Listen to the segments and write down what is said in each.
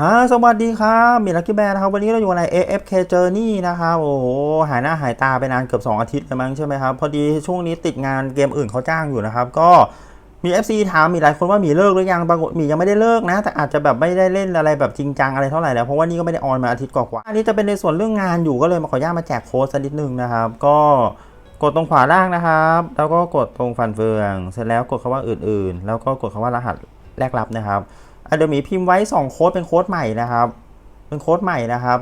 ฮะสวัสดีครับมีลัคกี้แบร์นะครับ วันนี้เราอยู่ใน AFK Journey นะครับ โอ้โห หายหน้าหายตาไปนานเกือบ 2 อาทิตย์เลยมั้งใช่ไหมครับ พอดีช่วงนี้ติดงานเกมอื่นเขาจ้างอยู่นะครับ ก็มี FC ถามมีหลายคนว่ามีเลิกหรือยังปรากฏมียังไม่ได้เลิกนะ แต่อาจจะแบบไม่ได้เล่นอะไรแบบจริงจังอะไรเท่าไหร่แล้วเพราะว่านี่ก็ไม่ได้ออนมาอาทิตย์กว่าๆอันนี้จะเป็นในส่วนเรื่องงานอยู่ก็เลยมาขออนุญาตมาแจกโค้ดสักนิดนึงนะครับ ก็กดตรงขวาล่างนะครับ แล้วก็กดตรงฟันเฟือง เสร็จแล้วกดคำว่าอื่นๆ แล้วก็กดคำว่ารหัสแรกรับนะครับอะ เดี๋ยวมีพิมพ์ไว้ 2 โค้ดเป็นโค้ดใหม่นะครับ เป็นโค้ดใหม่นะครับ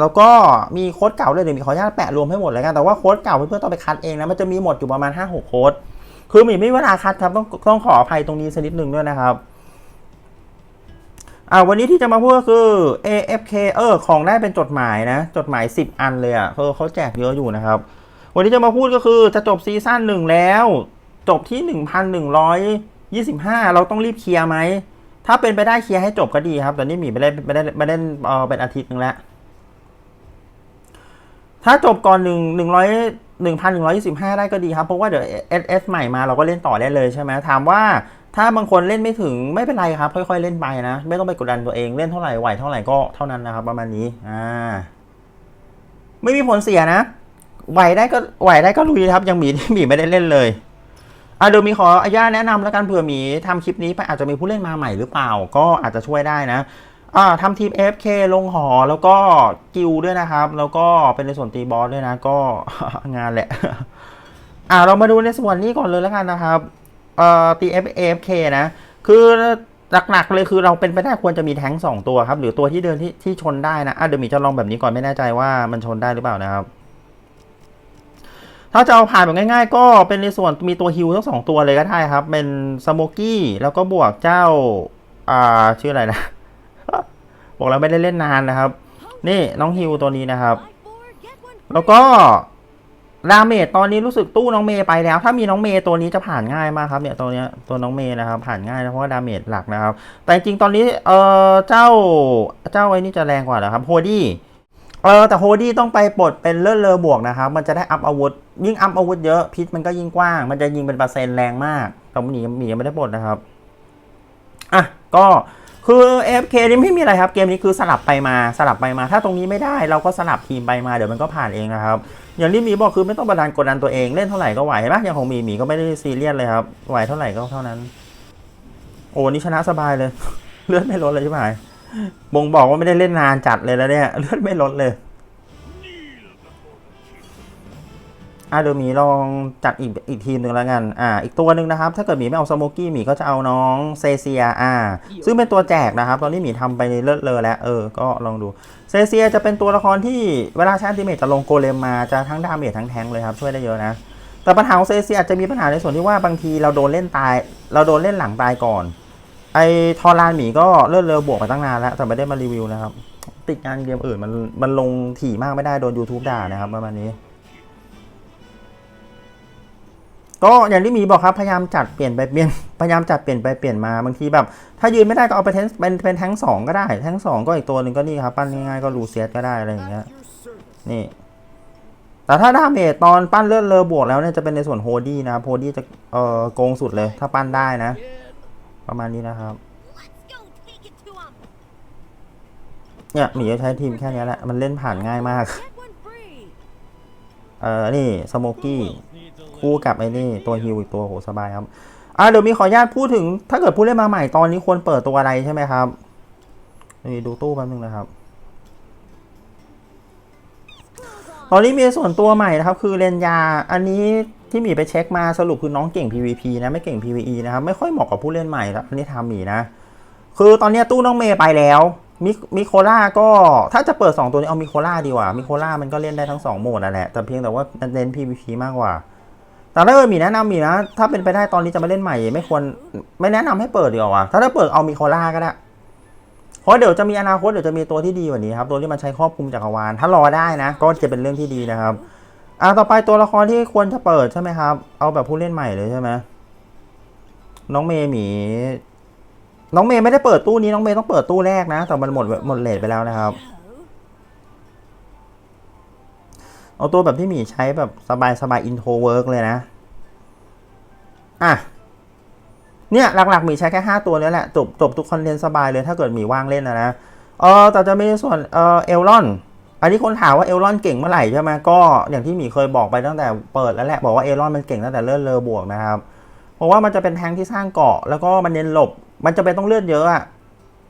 แล้วก็มีโค้ดเก่าเลยเดี๋ยวมีขออนุญาตแปะรวมให้หมดเลยกันแต่ว่าโค้ดเก่าเพื่อนๆต้องไปคัดเองนะมันจะมีหมดอยู่ประมาณ 5-6 โค้ดคือมีไม่มีเวลาคัดครับต้องต้องขออภัยตรงนี้สักนิดหนึ่งด้วยนะครับอ่าวันนี้ที่จะมาพูดก็คือ AFK เออของได้เป็นจดหมายนะ จดหมาย 10 อันเลยอะ่ะเออเขาแจกเยอะอยู่นะครับ วันนี้จะมาพูดก็คือจะจบซีซั่นหนึ่งแล้ว จบที่ 1,125 เราต้องรีบเคลียร์ไหม ถ้าเป็นไปได้เคลียร์ให้จบก็ดีครับ ตอนนี้หมีไม่ได้ไม่ได้ไม่ได้เออเป็นอาทิตย์นึงแล้ว ถ้าจบก่อนหนึ่งหนึ่งร้อยหนึ่งพันหนึ่งร้อยยี่สิบห้าได้ก็ดีครับ เพราะว่าเดี๋ยวเอสเอสใหม่มาเราก็เล่นต่อได้เลยใช่ไหมถามว่าถ้าบางคนเล่นไม่ถึงไม่เป็นไรครับ ค่อย ๆ เล่นไปนะ ไม่ต้องไปกดดันตัวเองเล่นเท่าไหร่ไหวเท่าไหร่ก็เท่านั้นนะครับ ประมาณนี้อ่าไม่มีผลเสียนะไหวได้ก็ไหวได้ก็ลุยครับ ยังหมีหมีไม่ได้เล่นเลย อะเดี๋ยวมีขออนุญาตแนะนำแล้วกันเผื่อหมีทำคลิปนี้ไปอาจจะมีผู้เล่นมาใหม่หรือเปล่า ก็อาจจะช่วยได้นะอ่าทำทีม FK ลงหอแล้วก็กิลด้วยนะครับ แล้วก็เป็นในส่วนตีบอสด้วยนะก็งานแหละอ่าเรามาดูในส่วนนี้ก่อนเลยแล้วกันนะครับเอ่อตี FK นะคือหลักๆเลยคือเราเป็นไปได้ควรจะมีแท้งสองตัวครับ หรือตัวที่เดินที่ที่ชนได้นะอะเดี๋ยวมีจะลองแบบนี้ก่อนไม่แน่ใจว่ามันชนได้หรือเปล่านะครับ ถ้าจะเอาผ่านแบบง่ายๆ ก็เป็นในส่วนมีตัวฮิลทั้งสองตัวเลยก็ได้ครับ เป็นสโมกี้แล้วก็บวกเจ้า อ่า ชื่ออะไรนะ บอกแล้วไม่ได้เล่นนานนะครับ นี่น้องฮิวตัวนี้นะครับ แล้วก็ดาเมจตอนนี้รู้สึกตู้น้องเมย์ไปแล้ว ถ้ามีน้องเมย์ตัวนี้จะผ่านง่ายมากครับเนี่ยตัวเนี้ยตัวน้องเมย์นะครับ ผ่านง่ายนะเพราะว่าดาเมจหลักนะครับ แต่จริงตอนนี้เออเจ้าเจ้าไอ้นี่จะแรงกว่าเหรอครับโฮดี้ เออแต่โฮดี้ต้องไปปลดเป็นเลือนเลอบวกนะครับ มันจะได้อัพอาวุธ ยิ่งอัพอาวุธเยอะพิษมันก็ยิ่งกว้าง มันจะยิงเป็นเปอร์เซ็นต์แรงมากแต่หมีหมียังไม่ได้ปลดนะครับอะก็คือ FK นี่ไม่มีอะไรครับ เกมนี้คือสลับไปมาสลับไปมา ถ้าตรงนี้ไม่ได้เราก็สลับทีมไปมาเดี๋ยวมันก็ผ่านเองนะครับ อย่างที่หมีบอกคือไม่ต้องบันดาลกดดันตัวเองเล่นเท่าไหร่ก็ไหวเห็นปะอย่างของหมีหมีก็ไม่ได้ซีเรียสเลยครับไหวเท่าไหร่ก็เท่านั้น โอ้นี่ชนะสบายเลย เลือดไม่ลดเลยใช่ไหม บ่งบอกว่าไม่ได้เล่นนานจัดเลยแล้วเนี่ยเลือดไม่ลดเลยอะเดี๋ยวหมีลองจัดอีกอีกทีมหนึ่งแล้วกัน อ่า อีกตัวหนึ่งนะครับ ถ้าเกิดหมีไม่เอาสโมกี้หมีก็จะเอาน้องเซเซีย อ่า ซึ่งเป็นตัวแจกนะครับ ตอนนี้หมีทำไปเลิศเลอแล้ว เออ ก็ลองดู เซเซียจะเป็นตัวละครที่เวลาใช้อันติเมตจะลงโกเลมมาจะทั้งดาเมจทั้งแทงเลยครับ ช่วยได้เยอะนะ แต่ปัญหาของเซเซียอาจจะมีปัญหาในส่วนที่ว่าบางทีเราโดนเล่นตาย เราโดนเล่นหลังตายก่อน ไอทอรานหมีก็เลิศเลอบวกมาตั้งนานแล้ว แต่ไม่ได้มารีวิวนะครับ ติดงานเกมอื่นมันมันลงถี่มากไม่ได้โดน YouTube ด่านะครับประมาณนี้ ก็อย่างที่หมีบอกครับ พยายามจัดเปลี่ยนไปเปลี่ยนพยายามจัดเปลี่ยนไปเปลี่ยนมาบางทีแบบ ถ้ายืนไม่ได้ก็เอาไปแทงเป็นเป็นแทงสองก็ได้แทงสองก็อีกตัวหนึ่งก็นี่ครับ ปั้นง่ายๆก็ลูเซียสก็ได้อะไรอย่างเงี้ยนี่แต่ถ้าดาเมจตอนปั้นเลือดเลอบวกแล้วเนี่ยจะเป็นในส่วนโฮดี้นะโฮดี้จะเอ่อโกงสุดเลย ถ้าปั้นได้นะ ประมาณนี้นะครับ เนี่ยหมีจะใช้ทีมแค่เนี้ยแหละ มันเล่นผ่านง่ายมาก เออนี่สโมกี้คู่กับไอ้นี่ ตัวฮิวอีกตัวโหสบายครับอ่าเดี๋ยวมีขออนุญาตพูดถึง ถ้าเกิดผู้เล่นมาใหม่ตอนนี้ควรเปิดตัวอะไรใช่ไหมครับนี่ดูตู้แป๊บนึงนะครับ ตอนนี้มีส่วนตัวใหม่นะครับ คือเรนยา อันนี้ที่มีไปเช็คมาสรุปคือน้องเก่ง PVP นะไม่เก่ง PVE นะครับ ไม่ค่อยเหมาะกับผู้เล่นใหม่แล้วนนี้ทำมีนะ คือตอนนี้ตู้น้องเมย์ไปแล้วมิมิโคล่าก็ถ้าจะเปิด 2 ตัวนี้เอามิโคล่าดีกว่ามิโคล่ามันก็เล่นได้ทั้ง 2 โหมดนั่นแหละแต่เพียงแต่ว่าเน้น PVP มากกว่า แต่ถ้าเกิดมีแนะนำมีนะ ถ้าเป็นไปได้ตอนนี้จะมาเล่นใหม่ ไม่ควรไม่แนะนำให้เปิดดีกว่าถ้าถ้าเปิดเอามิโคล่าก็ได้ เพราะเดี๋ยวจะมีอนาคตเดี๋ยวจะมีตัวที่ดีกว่านี้ครับตัวที่มันใช้ครอบคลุมจักรวาลถ้ารอได้นะ ก็จะเป็นเรื่องที่ดีนะครับอ่าต่อไปตัวละครที่ควรจะเปิดใช่ไหมครับ เอาแบบผู้เล่นใหม่เลยใช่ไหมน้องเมย์หมี น้องเมย์ไม่ได้เปิดตู้นี้น้องเมย์ต้องเปิดตู้แรกนะ แต่มันหมดหมดเลทไปแล้วนะครับ เอาตัวแบบที่หมีใช้แบบสบายสบายอินโทรเวิร์กเลยนะ อะ เนี่ยหลักๆมีใช้แค่ 5 ตัวนี้แหละ จบจบทุกคอนเทนต์สบายเลยถ้าเกิดมีว่างเล่นนะนะเออแต่จะมีส่วนเออเอลลอน อันนี้คนถามว่าเอลลอนเก่งเมื่อไหร่ใช่ไหมก็อย่างที่หมีเคยบอกไปตั้งแต่เปิดแล้วแหละบอกว่าเอลลอนมันเก่งตั้งแต่เลื่อนเลอบวกนะครับเพราะว่ามันจะเป็นแทงที่สร้างเกาะแล้วก็มันเน้นหลบ มันจะเป็นต้องเลือดเยอะอะ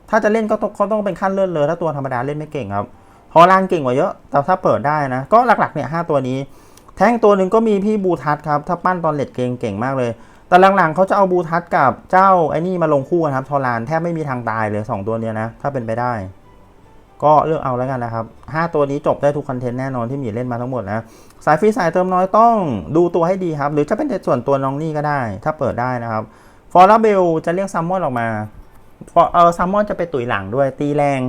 ถ้าจะเล่นก็ต้องเขาต้องเป็นขั้นเลื่อนเลยถ้าตัวธรรมดาเล่นไม่เก่งครับพอล่างเก่งกว่าเยอะ แต่ถ้าเปิดได้นะ ก็หลักๆเนี่ยห้าตัวนี้ แท่งตัวหนึ่งก็มีพี่บูทัสครับ ถ้าปั้นตอนเลดเกงเก่งมากเลย แต่หลังๆเขาจะเอาบูทัสกับเจ้าไอ้นี่มาลงคู่กันครับทอรานแทบไม่มีทางตายเลยสองตัวเนี้ยนะ ถ้าเป็นไปได้ ก็เลือกเอาแล้วกันนะครับห้าตัวนี้จบได้ทุกคอนเทนต์แน่นอนที่มีเล่นมาทั้งหมดนะสายฟรีสายเติมน้อยต้องดูตัวให้ดีครับ หรือจะเป็นในส่วนตัวน้องนี่ก็ได้ ถ้าเปิดได้นะครับฟอร์เบลจะเรียกซัมมอนออกมาฟอเออซัมมอนจะไปตุ๋ยหลังด้วยตีแรง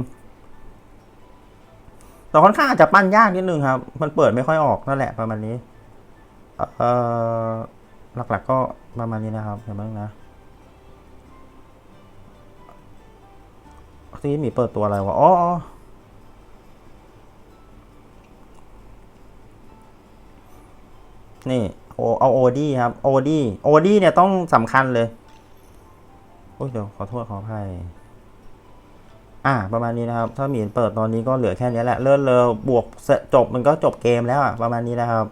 แต่ค่อนข้างอาจจะปั้นยากนิดนึงครับ มันเปิดไม่ค่อยออกนั่นแหละประมาณนี้ เอ่อ หลัก ๆ ก็ประมาณนี้นะครับเห็นไหมนะที่มีเปิดตัวอะไรวะ อ๋อนี่โอเอาโอดีครับโอดีโอดีเนี่ยต้องสำคัญเลยโอ้ยเดี๋ยวขอโทษขออภัยอ่า ประมาณนี้นะครับ ถ้ามีเปิดตอนนี้ก็เหลือแค่นี้แหละ เลื่อนเลอบวกเสร็จจบมันก็จบเกมแล้วอะประมาณนี้นะครับ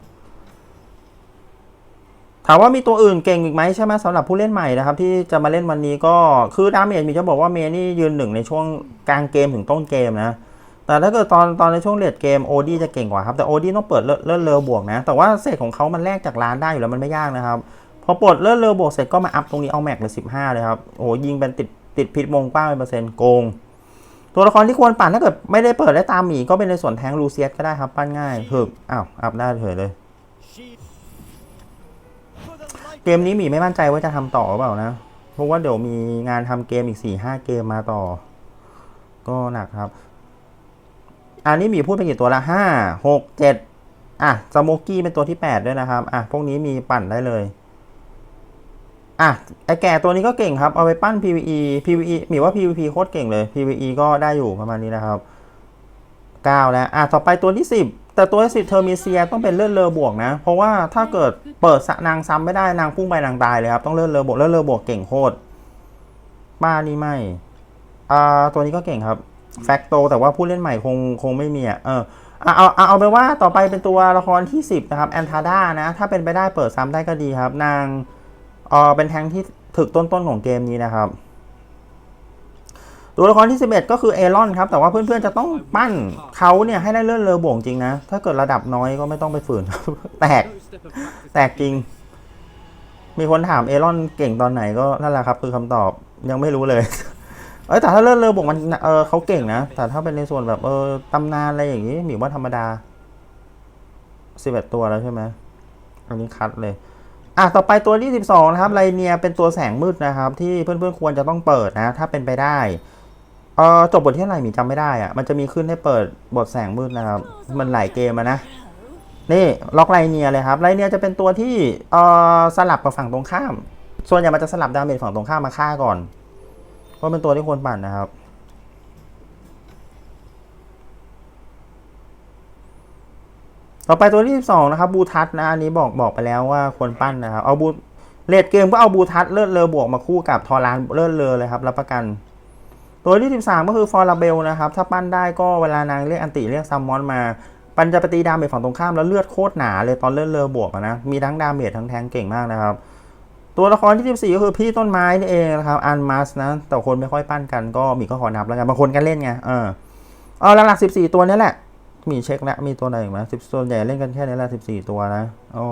ถามว่ามีตัวอื่นเก่งอีกไหมใช่ไหมสำหรับผู้เล่นใหม่นะครับที่จะมาเล่นวันนี้ก็คือดามเมจมีจะบอกว่าเมย์นี่ยืนหนึ่งในช่วงกลางเกมถึงต้นเกมนะแต่ถ้าเกิดตอนตอนในช่วงเลดเกมโอดีจะเก่งกว่าครับแต่โอดีต้องเปิดเลื่อนเลือบวกนะ แต่ว่าเศษของเขามันแลกจากร้านได้อยู่แล้วมันไม่ยากนะครับ พอปลดเลื่อนเลอบวกเสร็จก็มาอัพตรงนี้เอาแม็กเลยสิบห้าเลยครับโอ้ยิงเป็นติดติดพิษวงกว้างเป็นเปอร์เซ็นต์โกง ตัวละครที่ควรปั่นถ้าเกิดไม่ได้เปิดได้ตามหมีก็เป็นในส่วนแทงลูเซียสก็ได้ครับ ปั้นง่ายถึกอ้าวอัพได้เฉยเลย เกมนี้หมีไม่มั่นใจว่าจะทำต่อหรือเปล่านะ เพราะว่าเดี๋ยวมีงานทำเกมอีกสี่ห้าเกมมาต่อ ก็หนักครับ อันนี้หมีพูดไปกี่ตัวละห้าหกเจ็ดอะสโมกี้เป็นตัวที่แปดด้วยนะครับ อะพวกนี้มีปั่นได้เลย อะไอแก่ตัวนี้ก็เก่งครับ เอาไปปั้น PVE PVE หมีว่า PVP โคตรเก่งเลย PVE ก็ได้อยู่ประมาณนี้นะครับ9แล้ว อะต่อไปตัวที่10 แต่ตัวที่10เทอร์มิเซียต้องเป็นเลื่อนเลอบวกนะ เพราะว่าถ้าเกิดเปิดสะนางซ้ำไม่ได้นางพุ่งไปนางตายเลยครับ ต้องเลื่อนเลอบวกเลื่อนเลอบวกเก่งโคตรบ้านี่ไม่อ่าตัวนี้ก็เก่งครับแฟกโตแต่ว่าผู้เล่นใหม่คงคงไม่มีอะเออเอาเอาเอาเอาไปว่าต่อไปเป็นตัวละครที่ 10 นะครับแอนทาด้านะ ถ้าเป็นไปได้เปิดซ้ำได้ก็ดีครับ นางเออเป็นแทงที่ถึกต้นๆของเกมนี้นะครับ ตัวละครที่ 11 ก็คือเอรอนครับ แต่ว่าเพื่อนๆจะต้องปั้นเขาเนี่ยให้ได้เลื่อนเรือบ่วงจริงนะ ถ้าเกิดระดับน้อยก็ไม่ต้องไปฝืน แตก แตกจริง มีคนถามเอรอนเก่งตอนไหนก็นั่นแหละครับ คือคำตอบยังไม่รู้เลย เอ้แต่ถ้าเลื่อนเรือบ่วงมันเออเขาเก่งนะ แต่ถ้าเป็นในส่วนแบบเออตำนานอะไรอย่างนี้หมีว่าธรรมดา 11 ตัวแล้วใช่ไหมอันนี้คัดเลยอะต่อไปตัวที่ 12 นะครับ ไลเนียเป็นตัวแสงมืดนะครับ ที่เพื่อนๆควรจะต้องเปิดนะ ถ้าเป็นไปได้ เออจบบทที่เท่าไรหมีจำไม่ได้อะมันจะมีขึ้นให้เปิดบทแสงมืดนะครับ มันหลายเกมอะนะนี่ล็อกไลเนียเลยครับไลเนียจะเป็นตัวที่เออสลับกับฝั่งตรงข้าม ส่วนใหญ่มันจะสลับดาเมจฝั่งตรงข้ามมาฆ่าก่อนก็เป็นตัวที่ควรปั่นนะครับต่อไปตัวที่12นะครับบูทัสนะอันนี้บอกบอกไปแล้วว่าควรปั้นนะครับเอาบูเลดเกมก็เอาบูทัสเลือดเลอบวกมาคู่กับทอรานเลือดเลอเลยครับรับประกัน ตัวที่ 13 ก็คือฟอร์ลาเบลนะครับ ถ้าปั้นได้ก็เวลานางเรียกอันติเรียกซัมมอนมา ปันจะไปตีดาเมจฝั่งตรงข้ามแล้วเลือดโคตรหนาเลยตอนเลือดเลอบวกนะ มีทั้งดาเมจทั้งแทงเก่งมากนะครับ ตัวละครที่ 14 ก็คือพี่ต้นไม้นี่เองนะครับอันมัสนะ แต่คนไม่ค่อยปั้นกันก็มีก็ขอนับแล้วกันบางคนกันเล่นไงเออเออหลักๆ14 ตัวนี้แหละ มีเช็คแล้วมีตัวไหนอีกไหมสิบส่วนใหญ่เล่นกันแค่นี้แหละสิบสี่ตัวนะโอ้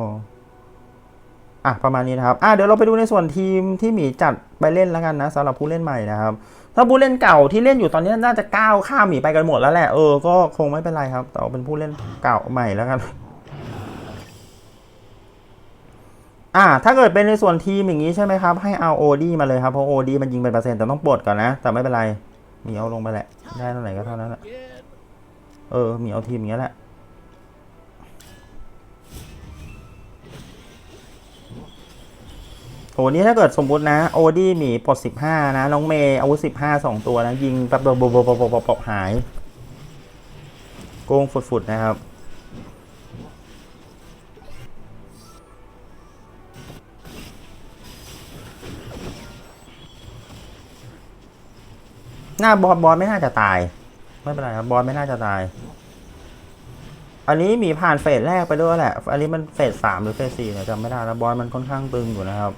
อะประมาณนี้นะครับอะเดี๋ยวเราไปดูในส่วนทีมที่หมีจัด ไปเล่นแล้วกันนะสำหรับผู้เล่นใหม่นะครับถ้าผู้เล่นเก่าที่เล่นอยู่ตอนนี้น่าจะก้าวข้ามหมีไปกันหมดแล้วแหละเออก็คงไม่เป็นไรครับแต่เป็นผู้เล่นเก่าใหม่แล้วกันอ่าถ้าเกิดเป็นในส่วนทีมอย่างนี้ใช่ไหมครับ ให้เอาโอดีมาเลยครับเพราะโอดีมันยิงเป็นเปอร์เซ็นต์แต่ต้องปลดก่อนนะ แต่ไม่เป็นไร มีเอาลงไปแหละ ได้เท่าไหร่ก็เท่านั้นแหละเออ มีเอาทีมอย่างเงี้แหละ โหนี่ถ้าเกิดสมมุตินะ โอดี้หมีปลดสิบห้านะ น้องเมย์อาวุธสิบห้าสองตัวนะ ยิงแป๊บเดียวบบบบบบบบหาย โกงฟุดๆนะครับ หน้าบอสบอสไม่น่าจะตาย ไม่เป็นไรครับบอสไม่น่าจะตาย อันนี้มีผ่านเฟสแรกไปด้วยแหละ อันนี้มันเฟสสามหรือเฟสสี่เนี่ยจำไม่ได้แล้วบอสมันค่อนข้างตึงอยู่นะครับ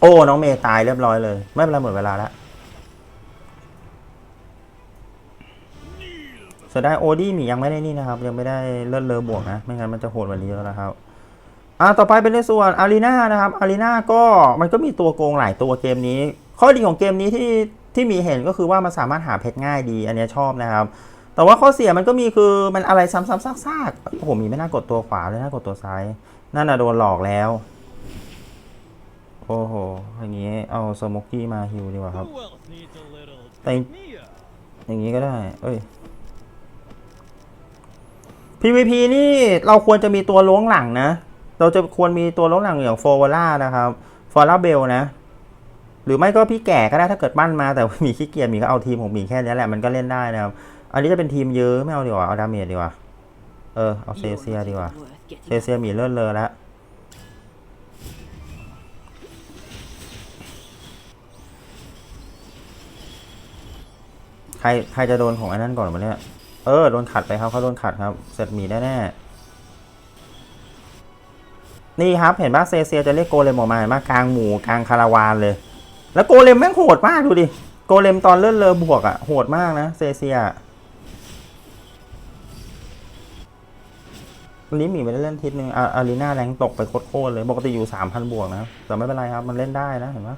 โอ้น้องเมย์ตายเรียบร้อยเลย ไม่เป็นไรหมดเวลาแล้วเสียดายโอดี้มียังไม่ได้นี่นะครับ ยังไม่ได้เลื่อนเลอบวกนะ ไม่งั้นมันจะโหดวันนี้แล้วนะครับอ่าต่อไปเป็นในส่วนอารีนานะครับอารีนาก็มันก็มีตัวโกงหลายตัวเกมนี้ ข้อดีของเกมนี้ที่ที่มีเห็นก็คือว่ามันสามารถหาเพชรง่ายดี อันนี้ชอบนะครับ แต่ว่าข้อเสียมันก็มีคือมันอะไรซ้ำๆซากๆโอ้โหมีไม่น่ากดตัวขวาเลยน่ากดตัวซ้ายนั่นน่ะโดนหลอกแล้ว โอ้โห อย่างงี้เอาสโมกกี้มาฮิวดีกว่าครับ Who else needs a little Thank- Mia? อย่างนี้ก็ได้ เอ้ย PVP นี่เราควรจะมีตัวล้วงหลังนะ เราจะควรมีตัวล้วงหลังอย่างโฟวล่านะครับ ฟอร่าเบลนะ หรือไม่ก็พี่แก่ก็ได้ถ้าเกิดปั้นมาแต่มีขี้เกียจมีก็เอาทีมของมีแค่นี้แหละมันก็เล่นได้นะครับ อันนี้จะเป็นทีมเยอะไม่เอาดีกว่า เอาดาเมจดีกว่า เออ เอาเซเซียดีกว่า เซเซียมีเลื่อนเลยแล้ว รใครจะโดนของไอันนั้นก่อนวะเนี่ย เออโดนขัดไปครับเขาโดนขัดครับ เสร็จมีแน่ๆนี่ครับเห็นป่ะเซเซียจะเรียกโกเลมออกมาเห็นป่ะกลางหมู่กลางคาราวานเลย แล้วโกเลมแม่งโหดมากดูดิโกเลมตอนเลื่อนเลอบวกอะ่ะโหดมากนะเซเซียวันนี้มีไม่ได้เล่นทิศนึงอารีนาแรงตกไปโคตรเลยปกติอยู่สามพันบวกนะแต่ไม่เป็นไรครับมันเล่นได้นะเห็นปะ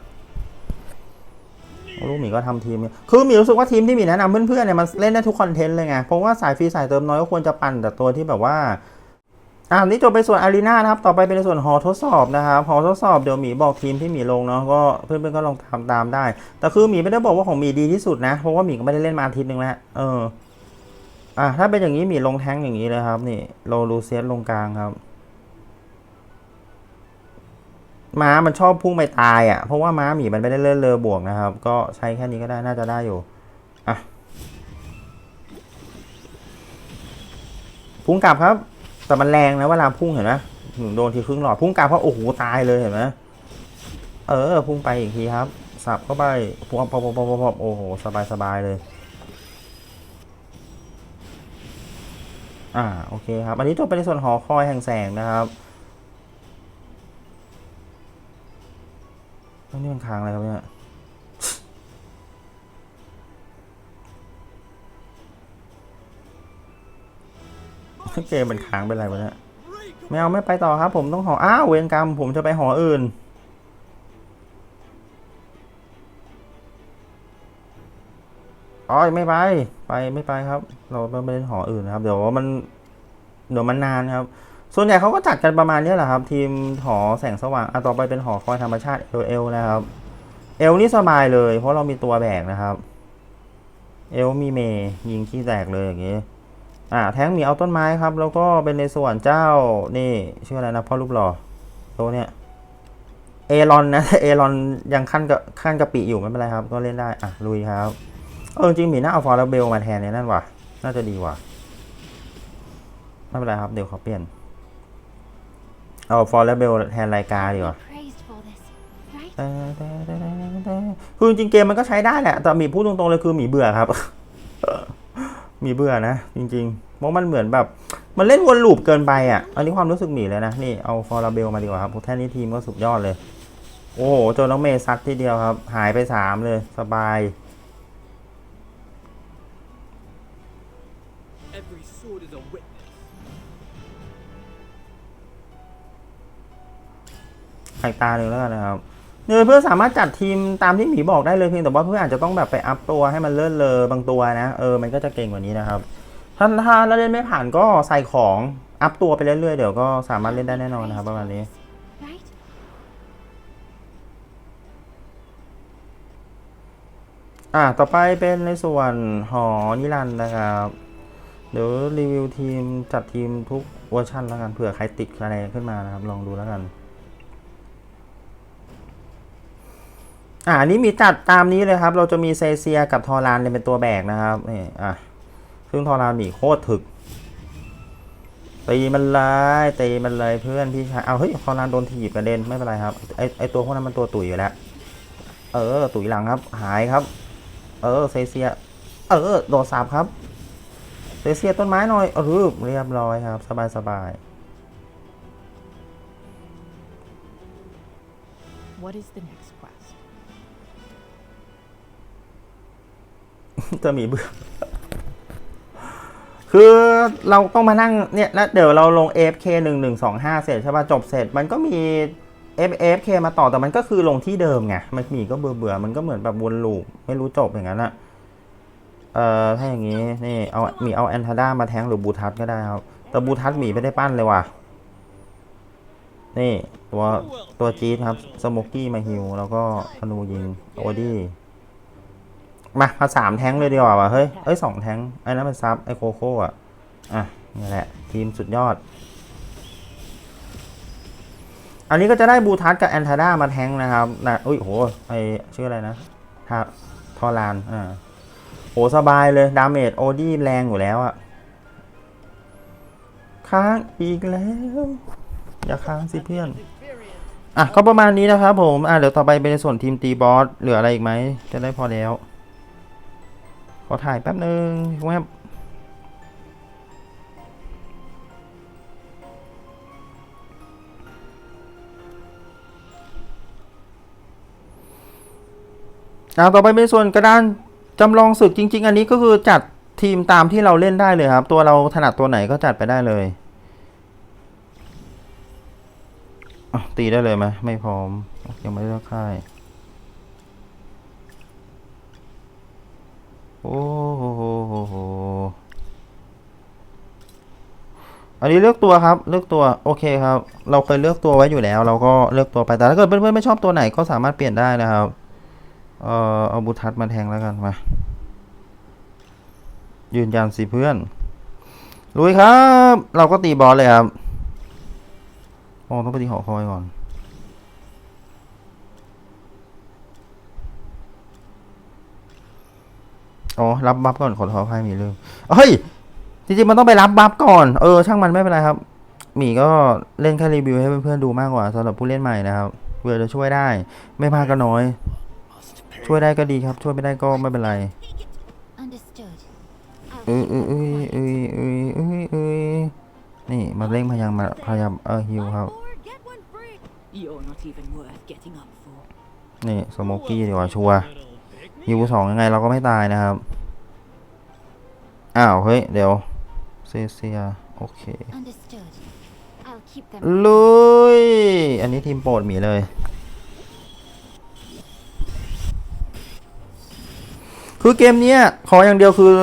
ลูกหมีก็ทำทีมเนี่ยคือหมีรู้สึกว่าทีมที่หมีแนะนำเพื่อนๆเนี่ยมันเล่นได้ทุกคอนเทนต์เลยไง เพราะว่าสายฟรีสายเติมน้อยก็ควรจะปั่นแต่ตัวที่แบบว่าอ่านี่จบไปส่วนอารีนานะครับ ต่อไปเป็นในส่วนหอทดสอบนะครับหอทดสอบเดี๋ยวหมีบอกทีมที่หมีลงเนาะก็เพื่อนๆก็ลองทำตามได้ แต่คือหมีไม่ได้บอกว่าของหมีดีที่สุดนะ เพราะว่าหมีก็ไม่ได้เล่นมาอาทิตย์นึงแล้วเอออะถ้าเป็นอย่างนี้หมีลงแท้งอย่างนี้เลยครับ นี่โลลูเซียสลงกลางครับ ม้ามันชอบพุ่งไปตายอะ เพราะว่าม้าหมีมันไม่ได้เลื่อนเรือบวกนะครับ ก็ใช้แค่นี้ก็ได้น่าจะได้อยู่ อะ พุ่งกลับครับ แต่มันแรงนะเวลาพุ่งเห็นไหมหนูโดนทีครึ่งหลอดพุ่งกลับเพราะโอ้โหตายเลยเห็นไหมเออ พุ่งไปอีกทีครับ สับเข้าไปพวบพวบพวบพวบพวบโอ้โหสบายสบายเลย อ่าโอเคครับ อันนี้จบไปในส่วนหอคอยแห่งแสงนะครับ นี่มันค้างอะไรครับเนี่ยเกมมันค้างเป็นไรวะเนี่ยไม่เอาไม่ไปต่อครับ ผมต้องหออ้าวเวรกรรม ผมจะไปหออื่นอ๋อไม่ไป ไปไม่ไปครับ เราไปเล่นหออื่นนะครับ เดี๋ยวมันเดี๋ยวมันนานครับ ส่วนใหญ่เขาก็จัดกันประมาณนี้แหละครับ ทีมหอแสงสว่างอะต่อไปเป็นหอคอยธรรมชาติเอลเอลนะครับเอลนี่สบายเลย เพราะเรามีตัวแบกนะครับ เอลมีเมย์ยิงขี้แตกเลยอย่างงี้อ่าแท้งมีเอาต้นไม้ครับ แล้วก็เป็นในส่วนเจ้านี่ชื่ออะไรนะพ่อรูปหล่อตัวเนี้ยเอรอนนะเอรอนยังขั้นกับขั้นกะปิอยู่ไม่เป็นไรครับ ก็เล่นได้อะลุยครับเออจริงมีน่าเอาฟอร์เรเบลมาแทนเนี่ยนั่นว่ะน่าจะดีว่ะไม่เป็นไรครับเดี๋ยวขอเปลี่ยน เอาฟอร์เรเบลแทนรายการดีกว่า praised for this, right? แต่แต่แต่แต่แต่คือจริงๆเกมมันก็ใช้ได้แหละ แต่หมีพูดตรงๆเลยคือหมีเบื่อครับหมีเบื่อนะ จริงๆเพราะมันเหมือนแบบ มันเล่นวนลูปเกินไปอะ อันนี้ความรู้สึกหมีเลยนะ นี่เอาฟอร์เบลมาดีกว่าครับแค่นี้ทีมก็สุดยอดเลย โอ้โหเจอน้องเมย์ซัดทีเดียวครับ หายไปสามเลย สบาย อีกตาหนึ่งแล้วกันนะครับเนยเพื่อสามารถจัดทีมตามที่หมีบอกได้เลยเพียงแต่ว่าเพื่อนอาจจะต้องแบบไปอัพตัวให้มันเลื่อนเลอบางตัวนะเออมันก็จะเก่งกว่านี้นะครับถ้าถ้าแล้วเล่นไม่ผ่านก็ใส่ของอัพตัวไปเรื่อยๆเดี๋ยวก็สามารถเล่นได้แน่นอนนะครับประมาณนี้อะต่อไปเป็นในส่วนหอนิรันดร์นะครับเดี๋ยวรีวิวทีมจัดทีมทุกเวอร์ชันแล้วกันเผื่อใครติดคะแนนขึ้นมานะครับ ลองดูแล้วกัน อ่านี้มีจัดตามนี้เลยครับ เราจะมีเซเซียกับทอรานเนี่ยเป็นตัวแบกนะครับนี่อะซึ่งทอรานมีโคตรถึกตีมันเลยตีมันเลยเพื่อนพี่ชายเอาเฮ้ยทอรานโดนถีบกระเด็นไม่เป็นไรครับไอไอตัวพวกนั้นมันตัวตุ๋ยอยู่แล้วเออ ตุ๋ยหลังครับ หายครับ เออเซเซีย เออโดดสับครับเซเซียต้นไม้หน่อยเออเรียบร้อยครับ สบายสบาย What is the next จะมีเบื่อคือเราต้องมานั่งเนี่ยแล้วเดี๋ยวเราลง AFK 1 1 2 5 เสร็จใช่ป่ะจบเสร็จมันก็มี FFK มาต่อแต่มันก็คือลงที่เดิมไงมันมีก็เบื่อเบื่อมันก็เหมือนแบบวนลูปไม่รู้จบอย่างนั้นอะเอ่อถ้าอย่างนี้นี่เอามีเอาแอนทาด้ามาแทงหรือบูทัสก็ได้ครับ แต่บูทัสหมีไม่ได้ปั้นเลยว่ะ นี่ตัวตัวจี๊ดครับสโมกกี้มาฮิวแล้วก็ธนูยิงโอดี้ มามาสามแท้งเลยดีกว่าวะเฮ้ยเอ้ยสองแท้งไอ้นั้นมันซับไอ้โคโค่อะอะนี่แหละ ทีมสุดยอด อันนี้ก็จะได้บูทัสกับแอนทาด้ามาแท้งนะครับนะอุ้ยโหไอชื่ออะไรนะทาทอรานอ่าโหสบายเลย ดาเมจโอดี้แรงอยู่แล้วอะค้างอีกแล้ว อย่าค้างสิเพื่อนอะก็ประมาณนี้นะครับผม อะเดี๋ยวต่อไปเป็นในส่วนทีมตีบอสเหลืออะไรอีกไหม จะได้พอแล้ว ขอถ่ายแป๊บหนึ่งแวบอะต่อไปเป็นส่วนกระดานจำลองศึกจริง ๆ อันนี้ก็คือจัดทีมตามที่เราเล่นได้เลยครับ ตัวเราถนัดตัวไหนก็จัดไปได้เลยตีได้เลยไหมไม่พร้อมยังไม่เลือกค่าย โอ้โหโหโหโหอันนี้เลือกตัวครับ เลือกตัวโอเคครับ เราเคยเลือกตัวไว้อยู่แล้ว เราก็เลือกตัวไปแต่ถ้าเกิดเพื่อนๆไม่ชอบตัวไหนก็สามารถเปลี่ยนได้นะครับ เอ่อเอาบูทัสมาแทงแล้วกันมายืนยันสิเพื่อนลุยครับ เราก็ตีบอสเลยครับโอ้ต้องไปตีหอคอยก่อน อ๋อรับบัฟก่อนขอโทษให้มีเรื่องเฮ้ยจริงๆมันต้องไปรับบัฟก่อนเออช่างมันไม่เป็นไรครับหมีก็เล่นแค่รีวิวให้เพื่อนๆดูมากกว่าสำหรับผู้เล่นใหม่นะครับเพื่อจะช่วยได้ ไม่มากก็น้อย ช่วยได้ก็ดีครับ ช่วยไม่ได้ก็ไม่เป็นไร Understood. เออเออเออเออเออเออเออนี่มาเร่งพยายามมาพยายามเออฮิวครับนี่สโมกี้ดีกว่าชัวร์ ฮิวสองยังไงเราก็ไม่ตายนะครับ อ้าว เฮ้ย เดี๋ยว เซเซีย โอเค Understood. I'll keep them. ลุย อันนี้ทีมโปรดหมีเลย คือเกมเนี้ยขออย่างเดียวคือ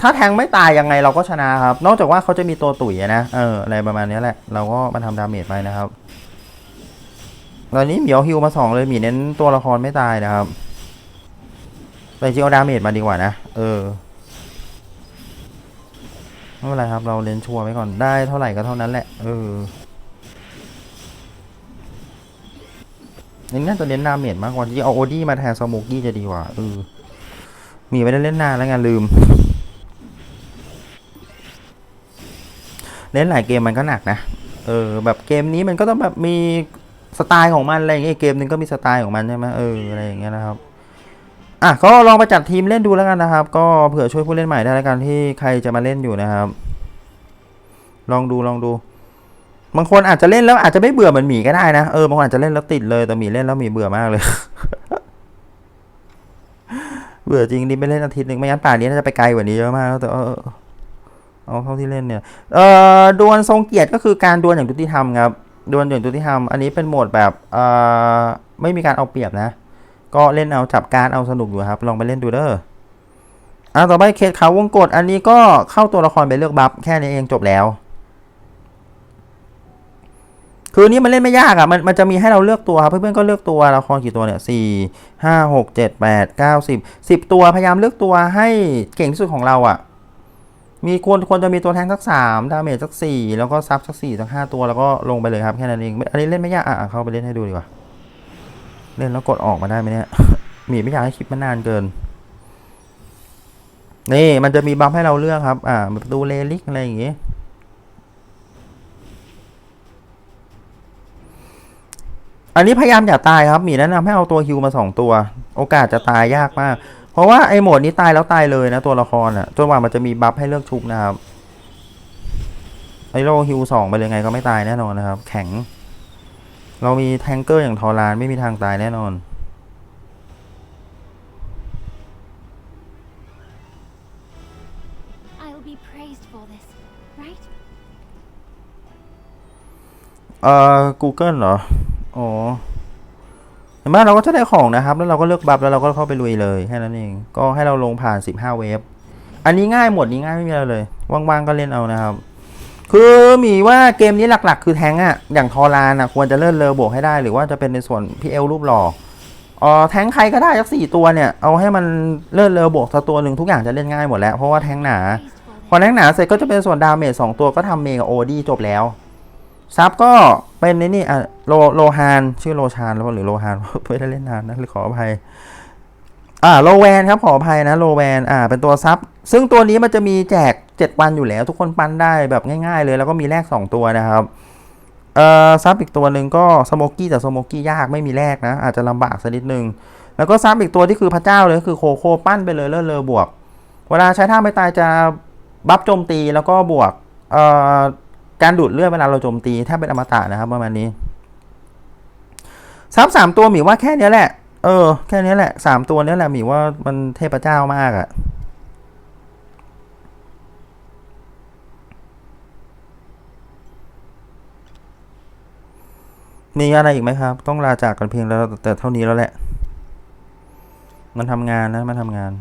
ถ้าแทงไม่ตายยังไงเราก็ชนะครับ นอกจากว่าเขาจะมีตัวตุ๋ยอะนะ เออ อะไรประมาณเนี้ยแหละ เราก็มาทำดาเมจไปนะครับตอนนี้เหมียวฮิวมาสองเลยหมีเน้นตัวละครไม่ตายนะครับ แต่จริงเอาดาเมจมาดีกว่านะ เออ ไม่เป็นไรครับ เราเล่นชัวร์ไว้ก่อน ได้เท่าไหร่ก็เท่านั้นแหละ เออนี่น่าจะเน้นดาเมจมากกว่าที่เอาโอดี้มาแทนสโมกกี้จะดีกว่าเออ มีไม่ได้เล่นนานแล้วไงลืม เล่นหลายเกมมันก็หนักนะ เออ แบบเกมนี้มันก็ต้องแบบมีสไตล์ของมันอะไรอย่างเงี้ยเกมหนึงก็มีสไตล์ของมันใช่ไหมเอออะไรอย่างเงี้ยนะครับ อะก็ลองไปจัดทีมเล่นดูแล้วกันนะครับ ก็เผื่อช่วยผู้เล่นใหม่ได้แล้วกันที่ใครจะมาเล่นอยู่นะครับ ลองดูลองดู บางคนอาจจะเล่นแล้วอาจจะไม่เบื่อเหมือนหมีก็ได้นะเออบางคนอาจจะเล่นแล้วติดเลยแต่หมีเล่นแล้วหมีเบื่อมากเลย เบื่อจริงดิไม่เล่นอาทิตย์หนึ่งไม่งั้นป่านนี้น่าจะไปไกลกว่านี้เยอะมากแล้วแต่เออเอาเท่าที่เล่นเนี่ย เอ่อดวลทรงเกียรติก็คือการดวลอย่างยุติธรรมครับดวลอย่างยุติธรรม อันนี้เป็นโหมดแบบเอ่อไม่มีการเอาเปรียบนะ ก็เล่นเอาจับการเอาสนุกอยู่ครับ ลองไปเล่นดูเด้ออะต่อไปเขตเขาวงกฏอันนี้ก็เข้าตัวละครไปเลือกบัฟแค่นี้เองจบแล้ว คือนี้มันเล่นไม่ยากอะ่ะมันมันจะมีให้เราเลือกตัวครับเพื่อนๆก็เลือกตัวละครกี่ตัวเนี่ยสี่ห้าหกเจ็ดแปดเก้าสิบสิบตัวพยายามเลือกตัวให้เก่งที่สุดของเราอะ่ะ มีควรควรจะมีตัวแทงสักสามดาเมจสักสี่แล้วก็ซับสักสี่สักห้าตัวแล้วก็ลงไปเลยครับแค่นั้นเองอันนี้เล่นไม่ยากอะเข้าไปเล่นให้ดูดีกว่า เล่นแล้วกดออกมาได้ไหมเนี่ยหมีไม่อยากให้คลิปมันนานเกิน นี่ มันจะมีบัฟให้เราเลือกครับ อ่าแบบดูเลลิกอะไรอย่างงี้ อันนี้พยายามอย่าตายครับหมีแนะนำให้เอาตัวฮิวมาสองตัว โอกาสจะตายยากมาก เพราะว่าไอ้โหมดนี้ตายแล้วตายเลยนะตัวละครอะ จนกว่ามันจะมีบัฟให้เลือกชุบนะครับ ไอ้โลฮิวสองไปเลยไงก็ไม่ตายแน่นอนนะครับ แข็ง เรามีแทงเกอร์อย่างทอรานไม่มีทางตายแน่นอน I'll be praised for this, right? เอ่อ Google เหรอ อ๋อเห็นไหมเราก็จะได้ของนะครับ แล้วเราก็เลือกบัฟแล้วเราก็เข้าไปลุยเลยแค่นั้นเอง ก็ให้เราลงผ่าน 15 เวฟ อันนี้ง่ายหมดนี้ง่ายไม่มีอะไรเลย ว่างๆก็เล่นเอานะครับ คือมีว่าเกมนี้หลักๆ คือแทงอะอย่างทอรานอะควรจะเลื่อนเลอบวกให้ได้ หรือว่าจะเป็นในส่วนพี่เอลรูปหล่ออ๋อแทงใครก็ได้สักสี่ตัวเนี่ย เอาให้มันเลื่อนเลอบวกสักตัวหนึ่งทุกอย่างจะเล่นง่ายหมดแล้ว เพราะว่าแทงหนา พอแทงหนาเสร็จก็จะเป็นส่วนดาเมจสองตัวก็ทำเมกับโอดีจบแล้วซับก็เป็นในนี่อะโลโลฮานชื่อโลชานแล้วหรือโลฮานไม่ได้เล่นนานนะหรือขออภัย อ่าโลแวนครับขออภัยนะโลแวนอ่าเป็นตัวซับซึ่งตัวนี้มันจะมีแจก 7 วันอยู่แล้ว ทุกคนปั้นได้แบบง่ายๆเลย แล้วก็มีแลก2 ตัวนะครับเอ่อซับอีกตัวหนึ่งก็สโมกี้แต่สโมกี้ยากไม่มีแลกนะ อาจจะลำบากสักนิดนึง แล้วก็ซับอีกตัวที่คือพระเจ้าเลยก็คือโคโค่ปั้นไปเลยเลอเลอบวก เวลาใช้ท่าไม่ตายจะบัฟโจมตีแล้วก็บวกเอ่อการดูดเลือดเวลาเราโจมตีแทบเป็นอมตะนะครับประมาณนี้ซับสามตัวหมีว่าแค่เนี้ยแหละ ออ แค่นี้แหละสามตัวนี้แหละหมีว่ามันเทพเจ้ามากอะมีอะไรอีกไหมครับ ต้องลาจากกันเพียงแล้วแต่เท่านี้แล้วแหละ มันทำงานนะมันทำงาน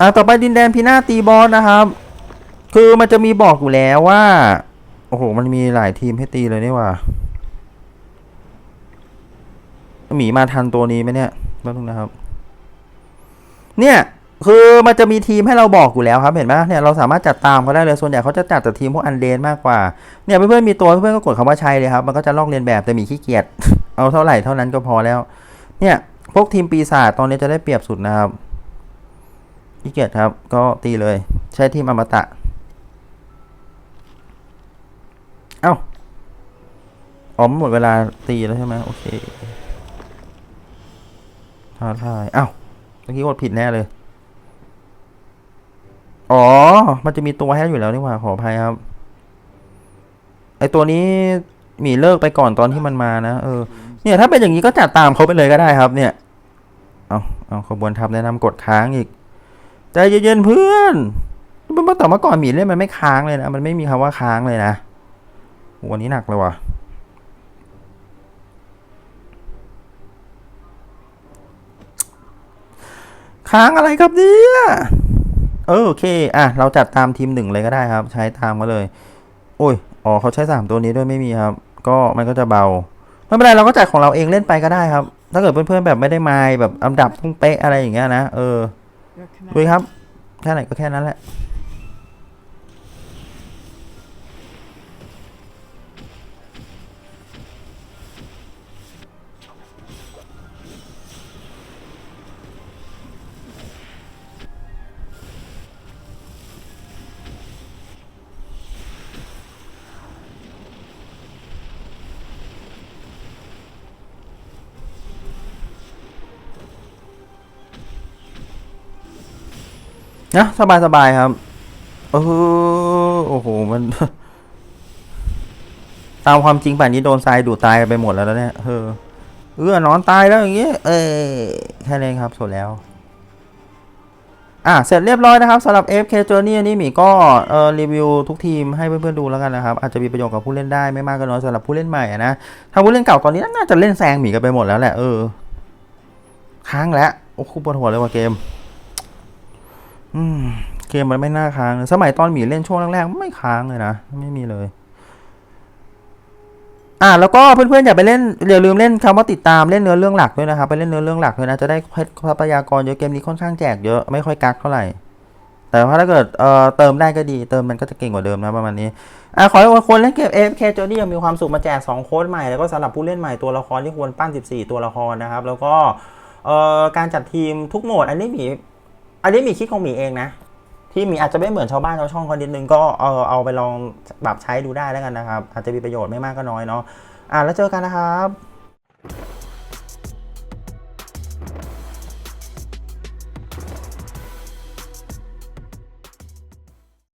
อ่าต่อไปดินแดนพีนาตีบอสนะครับ คือมันจะมีบอกอยู่แล้วว่า โอ้โห มันมีหลายทีมให้ตีเลยนี่ว่า หมีมาทันตัวนี้ไหมเนี่ยแป๊บนึงนะครับ เนี่ย คือมันจะมีทีมให้เราบอกอยู่แล้วครับ เห็นไหมเนี่ยเราสามารถจัดตามเขาได้เลย ส่วนใหญ่เขาจะจัดแต่ทีมพวกอันเดนมากกว่า เนี่ยเพื่อนๆมีตัวเพื่อนๆก็กดคำว่าใช้เลยครับ มันก็จะลอกเลียนแบบแต่หมีขี้เกียจ เอาเท่าไหร่เท่านั้นก็พอแล้ว เนี่ยพวกทีมปีศาจตอนนี้จะได้เปรียบสุดนะครับขี้เกียจครับ ก็ตีเลย ใช้ทีมอมตะ เอ้าอ๋อหมดเวลาตีแล้วใช่ไหมโอเค ท้าทายเอ้าเมื่อกี้กดผิดแน่เลย อ๋อ มันจะมีตัวให้อยู่แล้วนี่หว่า ขออภัยครับ ไอตัวนี้หมีเลิกไปก่อนตอนที่มันมานะเออ เนี่ยถ้าเป็นอย่างนี้ก็จัดตามเขาไปเลยก็ได้ครับ เนี่ย เอาเอาขบวนทัพแนะนำกดค้างอีกใจเย็นๆเพื่อนเมื่อต่อเมื่อก่อนหมีเล่นมันไม่ค้างเลยนะ มันไม่มีคำว่าค้างเลยนะโหวันนี้หนักเลยว่ะ ค้างอะไรครับเนี่ยเออโอเค อะ เราจัดตามทีมหนึ่งเลยก็ได้ครับ ใช้ตามก็เลย โอ้ย อ๋อเขาใช้สามตัวนี้ด้วยไม่มีครับ ก็มันก็จะเบา ไม่เป็นไรเราก็จัดของเราเองเล่นไปก็ได้ครับ ถ้าเกิดเพื่อนๆแบบไม่ได้มายแบบอันดับต้องเป๊ะอะไรอย่างเงี้ยนะ เออดูครับ แค่ไหนก็แค่นั้นแหละ นะสบายสบายครับเออโอ้โหมัน ตามความจริงป่านนี้โดนทรายดูดตายกันไปหมดแล้วเนี่ยเออเออนอนตายแล้วอย่างเงี้ยเออแค่นี้ครับสุดแล้ว อะเสร็จเรียบร้อยนะครับสำหรับ FK Journey อันนี้หมีก็เอ่อรีวิวทุกทีมให้เพื่อนๆดูแล้วกันนะครับ อาจจะมีประโยชน์กับผู้เล่นได้ไม่มากก็น้อยสำหรับผู้เล่นใหม่นะถ้าผู้เล่นเก่าตอนนี้น่าจะเล่นแซงหมีกันไปหมดแล้วแหละเออค้างแล้วโอ้โหปวดหัวเลยว่ะเกม อืมเกมมันไม่น่าค้างเลยสมัยตอนหมีเล่นช่วงแรกๆไม่ค้างเลยนะ ไม่มีเลย อ่าแล้วก็เพื่อนๆอย่าไปเล่นอย่าลืมเล่นคำว่าติดตามเล่นเนื้อเรื่องหลักด้วยนะครับไปเล่นเนื้อเรื่องหลักด้วยนะจะได้เพชรทรัพยากรเยอะเกมนี้ค่อนข้างแจกเยอะไม่ค่อยกักเท่าไหร่แต่ว่าถ้าเกิดเอ่อเติมได้ก็ดี เติมมันก็จะเก่งกว่าเดิมนะประมาณนี้อะขอให้คนเล่นเกม AFK Journey ยังมีความสุขมาแจก 2 โค้ดใหม่ แล้วก็สำหรับผู้เล่นใหม่ตัวละครที่ควรปั้น 14 ตัวละครนะครับ แล้วก็เอ่อการจัดทีมทุกโหมดอันนี้หมี อันนี้มีคิดของหมีเองนะ ที่หมีอาจจะไม่เหมือนชาวบ้านชาวช่องคนนิดนึงก็เอาเอาไปลองแบบใช้ดูได้แล้วกันนะครับ อาจจะมีประโยชน์ไม่มากก็น้อยเนาะอะแล้วเจอกันนะครับ